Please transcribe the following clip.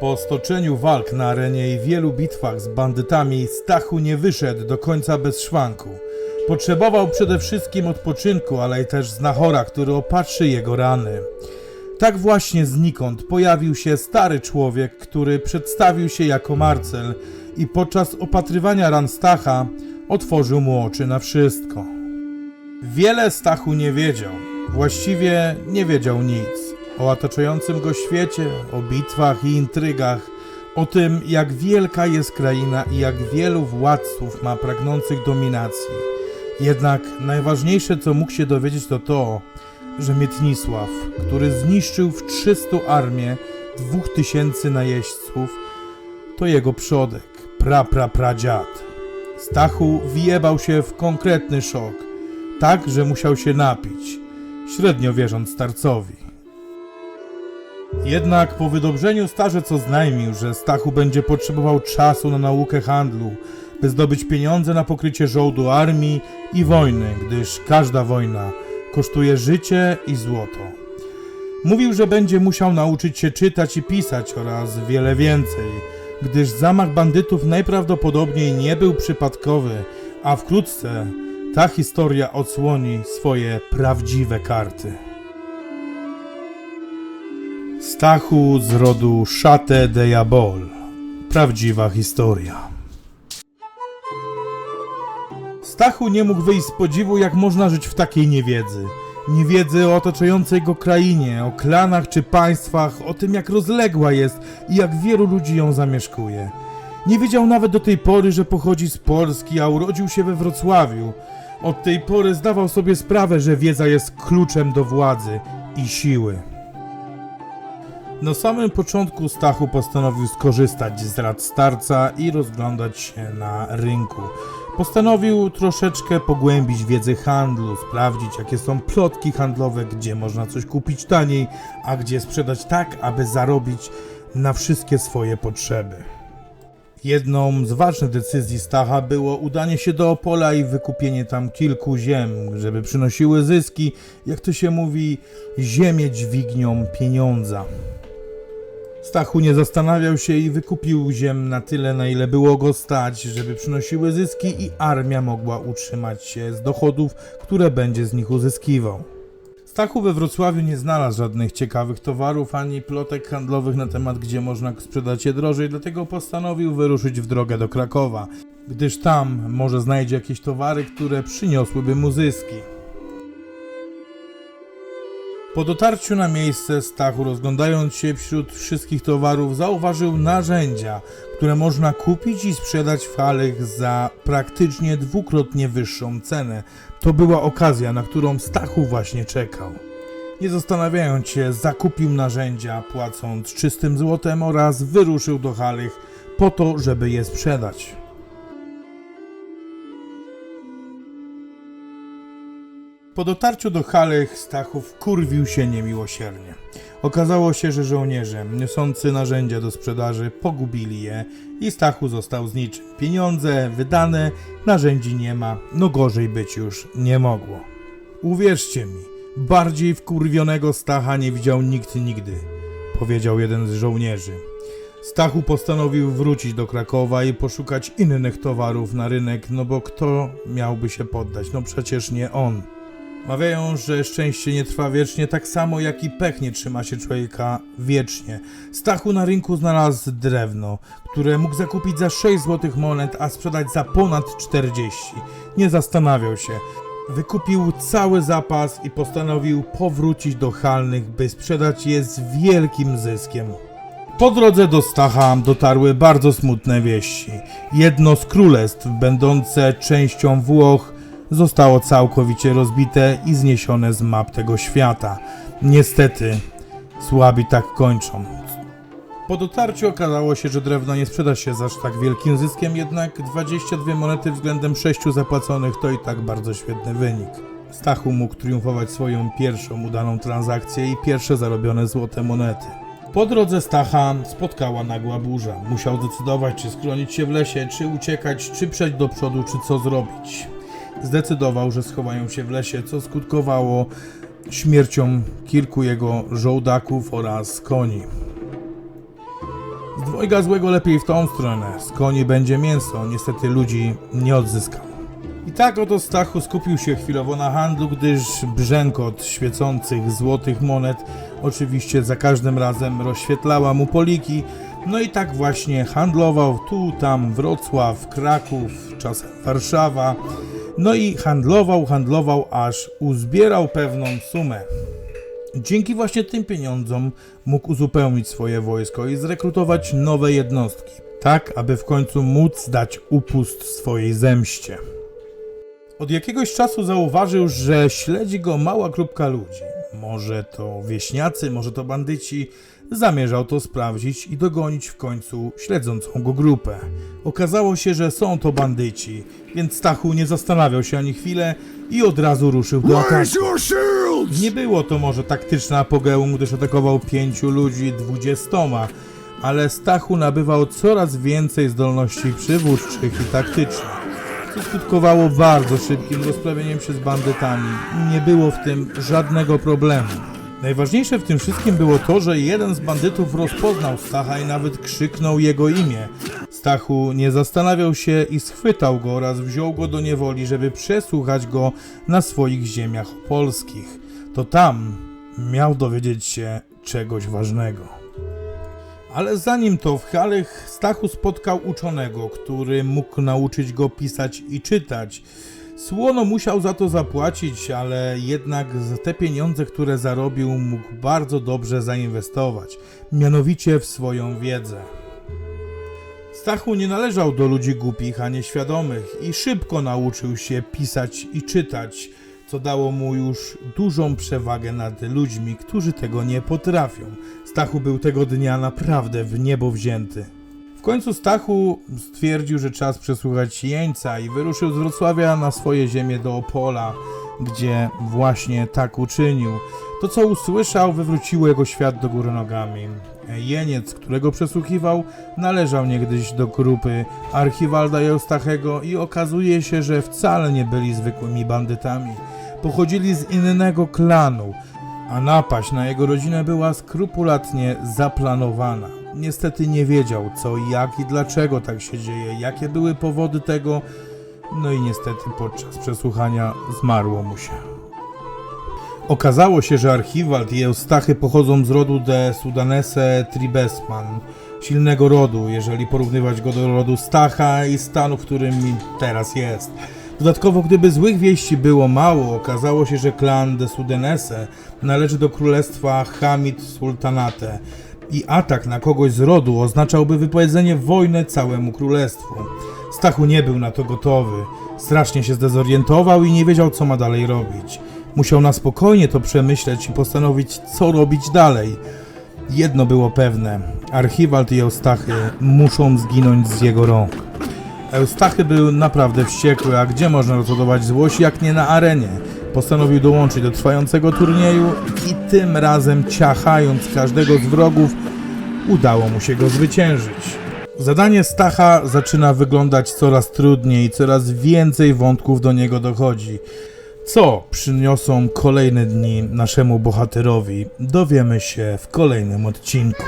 Po stoczeniu walk na arenie i wielu bitwach z bandytami, Stachu nie wyszedł do końca bez szwanku. Potrzebował przede wszystkim odpoczynku, ale i też znachora, który opatrzy jego rany. Tak właśnie znikąd pojawił się stary człowiek, który przedstawił się jako Marcel i podczas opatrywania ran Stacha otworzył mu oczy na wszystko. Wiele Stachu nie wiedział, właściwie nie wiedział nic o otaczającym go świecie, o bitwach i intrygach, o tym, jak wielka jest kraina i jak wielu władców ma pragnących dominacji. Jednak najważniejsze, co mógł się dowiedzieć, to to, że Mietnisław, który zniszczył w 300 armię dwóch tysięcy najeźdźców, to jego przodek, pra pra pra dziad. Stachu wjebał się w konkretny szok, tak, że musiał się napić, średnio wierząc starcowi. Jednak po wydobrzeniu starzec oznajmił, że Stachu będzie potrzebował czasu na naukę handlu, by zdobyć pieniądze na pokrycie żołdu armii i wojny, gdyż każda wojna kosztuje życie i złoto. Mówił, że będzie musiał nauczyć się czytać i pisać oraz wiele więcej, gdyż zamach bandytów najprawdopodobniej nie był przypadkowy, a wkrótce ta historia odsłoni swoje prawdziwe karty. Stachu z rodu Chate de Jabol. Prawdziwa historia. Stachu nie mógł wyjść z podziwu, jak można żyć w takiej niewiedzy. Niewiedzy o otaczającej go krainie, o klanach czy państwach, o tym jak rozległa jest i jak wielu ludzi ją zamieszkuje. Nie wiedział nawet do tej pory, że pochodzi z Polski, a urodził się we Wrocławiu. Od tej pory zdawał sobie sprawę, że wiedza jest kluczem do władzy i siły. Na samym początku Stachu postanowił skorzystać z rad starca i rozglądać się na rynku. Postanowił troszeczkę pogłębić wiedzę handlu, sprawdzić jakie są plotki handlowe, gdzie można coś kupić taniej, a gdzie sprzedać tak, aby zarobić na wszystkie swoje potrzeby. Jedną z ważnych decyzji Stacha było udanie się do Opola i wykupienie tam kilku ziem, żeby przynosiły zyski, jak to się mówi, ziemię dźwignią pieniądza. Stachu nie zastanawiał się i wykupił ziem na tyle, na ile było go stać, żeby przynosiły zyski i armia mogła utrzymać się z dochodów, które będzie z nich uzyskiwał. Stachu we Wrocławiu nie znalazł żadnych ciekawych towarów ani plotek handlowych na temat, gdzie można sprzedać je drożej, dlatego postanowił wyruszyć w drogę do Krakowa, gdyż tam może znajdzie jakieś towary, które przyniosłyby mu zyski. Po dotarciu na miejsce Stachu, rozglądając się wśród wszystkich towarów, zauważył narzędzia, które można kupić i sprzedać w halach za praktycznie dwukrotnie wyższą cenę. To była okazja, na którą Stachu właśnie czekał. Nie zastanawiając się, zakupił narzędzia, płacąc czystym złotem oraz wyruszył do Halych po to, żeby je sprzedać. Po dotarciu do Halych Stachów kurwił się niemiłosiernie. Okazało się, że żołnierze niosący narzędzia do sprzedaży pogubili je i Stachu został z niczym. Pieniądze wydane, narzędzi nie ma, no gorzej być już nie mogło. Uwierzcie mi, bardziej wkurwionego Stacha nie widział nikt nigdy, powiedział jeden z żołnierzy. Stachu postanowił wrócić do Krakowa i poszukać innych towarów na rynek, no bo kto miałby się poddać? No przecież nie on. Mawiają, że szczęście nie trwa wiecznie, tak samo jak i pech nie trzyma się człowieka wiecznie. Stachu na rynku znalazł drewno, które mógł zakupić za 6 złotych monet, a sprzedać za ponad 40. Nie zastanawiał się. Wykupił cały zapas i postanowił powrócić do Halnych, by sprzedać je z wielkim zyskiem. Po drodze do Stacha dotarły bardzo smutne wieści. Jedno z królestw, będące częścią Włoch, zostało całkowicie rozbite i zniesione z map tego świata. Niestety, słabi tak kończą. Po dotarciu okazało się, że drewno nie sprzeda się z aż tak wielkim zyskiem, jednak 22 monety względem 6 zapłaconych to i tak bardzo świetny wynik. Stachu mógł triumfować swoją pierwszą udaną transakcję i pierwsze zarobione złote monety. Po drodze Stacha spotkała nagła burza. Musiał decydować, czy skronić się w lesie, czy uciekać, czy przejść do przodu, czy co zrobić. Zdecydował, że schowają się w lesie, co skutkowało śmiercią kilku jego żołdaków oraz koni. Z dwojga złego lepiej w tą stronę. Z koni będzie mięso, niestety ludzi nie odzyskał. I tak oto Stachu skupił się chwilowo na handlu, gdyż brzękot świecących złotych monet oczywiście za każdym razem rozświetlała mu poliki. No i tak właśnie handlował tu, tam Wrocław, Kraków, czasem Warszawa. No i handlował, handlował, aż uzbierał pewną sumę. Dzięki właśnie tym pieniądzom mógł uzupełnić swoje wojsko i zrekrutować nowe jednostki, tak aby w końcu móc dać upust swojej zemście. Od jakiegoś czasu zauważył, że śledzi go mała grupka ludzi. Może to wieśniacy, może to bandyci. Zamierzał to sprawdzić i dogonić w końcu śledzącą go grupę. Okazało się, że są to bandyci, więc Stachu nie zastanawiał się ani chwilę i od razu ruszył do ataku. Nie było to może taktyczne apogeum, gdyż atakował pięciu ludzi dwudziestoma, ale Stachu nabywał coraz więcej zdolności przywódczych i taktycznych, co skutkowało bardzo szybkim rozprawieniem się z bandytami. Nie było w tym żadnego problemu. Najważniejsze w tym wszystkim było to, że jeden z bandytów rozpoznał Stacha i nawet krzyknął jego imię. Stachu nie zastanawiał się i schwytał go oraz wziął go do niewoli, żeby przesłuchać go na swoich ziemiach polskich. To tam miał dowiedzieć się czegoś ważnego. Ale zanim to w Halych Stachu spotkał uczonego, który mógł nauczyć go pisać i czytać. Słono musiał za to zapłacić, ale jednak te pieniądze, które zarobił, mógł bardzo dobrze zainwestować, mianowicie w swoją wiedzę. Stachu nie należał do ludzi głupich, a nieświadomych i szybko nauczył się pisać i czytać, co dało mu już dużą przewagę nad ludźmi, którzy tego nie potrafią. Stachu był tego dnia naprawdę w niebo wzięty. W końcu Stachu stwierdził, że czas przesłuchać jeńca i wyruszył z Wrocławia na swoje ziemię do Opola, gdzie właśnie tak uczynił. To, co usłyszał, wywróciło jego świat do góry nogami. Jeniec, którego przesłuchiwał, należał niegdyś do grupy Archiwalda Eustachego i okazuje się, że wcale nie byli zwykłymi bandytami. Pochodzili z innego klanu, a napaść na jego rodzinę była skrupulatnie zaplanowana. Niestety nie wiedział co i jak i dlaczego tak się dzieje, jakie były powody tego, no i niestety podczas przesłuchania zmarło mu się. Okazało się, że Archiwald i Eustachy pochodzą z rodu de Sudanese Tribesman, silnego rodu, jeżeli porównywać go do rodu Stacha i stanu, w którym teraz jest. Dodatkowo, gdyby złych wieści było mało, okazało się, że klan de Sudanese należy do królestwa Hamid Sultanate i atak na kogoś z rodu oznaczałby wypowiedzenie wojny całemu królestwu. Stachu nie był na to gotowy. Strasznie się zdezorientował i nie wiedział, co ma dalej robić. Musiał na spokojnie to przemyśleć i postanowić, co robić dalej. Jedno było pewne: Archiwald i Eustachy muszą zginąć z jego rąk. Eustachy był naprawdę wściekły, a gdzie można rozładować złość jak nie na arenie? Postanowił dołączyć do trwającego turnieju i tym razem ciachając każdego z wrogów, udało mu się go zwyciężyć. Zadanie Stacha zaczyna wyglądać coraz trudniej, coraz więcej wątków do niego dochodzi. Co przyniosą kolejne dni naszemu bohaterowi, dowiemy się w kolejnym odcinku.